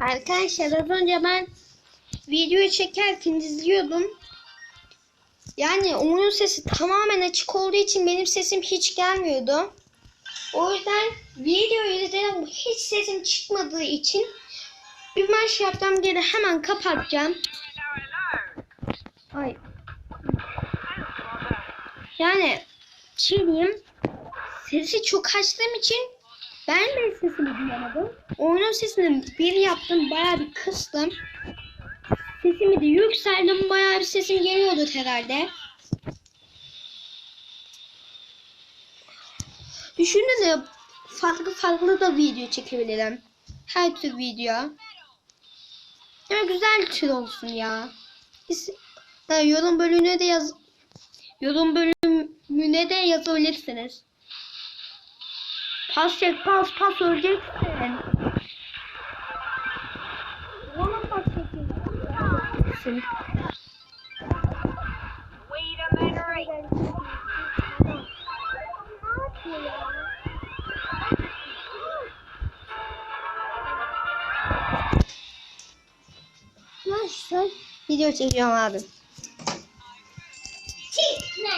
Arkadaşlar az önce ben videoyu çekerken izliyordum. Yani oyun sesi tamamen açık olduğu için benim sesim hiç gelmiyordu. O yüzden videoyu izledim hiç sesim çıkmadığı için bir maç yaptım geri hemen kapatacağım. Ay. Yani şey diyeyim sesi çok açtığım için ben de sesimi duyamadım. Oyunun sesini bir yaptım bayağı bir kıstım. Sesimi de yükseldim bayağı bir sesim geliyordu herhalde. Düşünün de farklı farklı da video çekebilirim. Her tür video. Ama güzel tür olsun ya. Yorum bölümüne de yaz yorum bölümüne de yazabilirsiniz. Pas çek pas pas öleceksin. Bana pas çekeceksin. Wait a minute. Nasıl? Video çekiyorum abi. Çekme.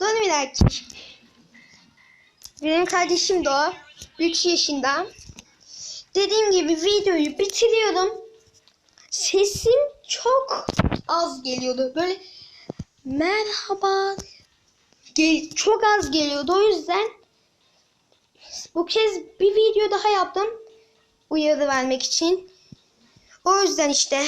Dur bir dakika. Benim kardeşim de o. 3 yaşında. Dediğim gibi videoyu bitiriyorum. Sesim çok az geliyordu. Böyle merhaba Gel- çok az geliyordu. O yüzden bu kez bir video daha yaptım. Uyarı vermek için. O yüzden işte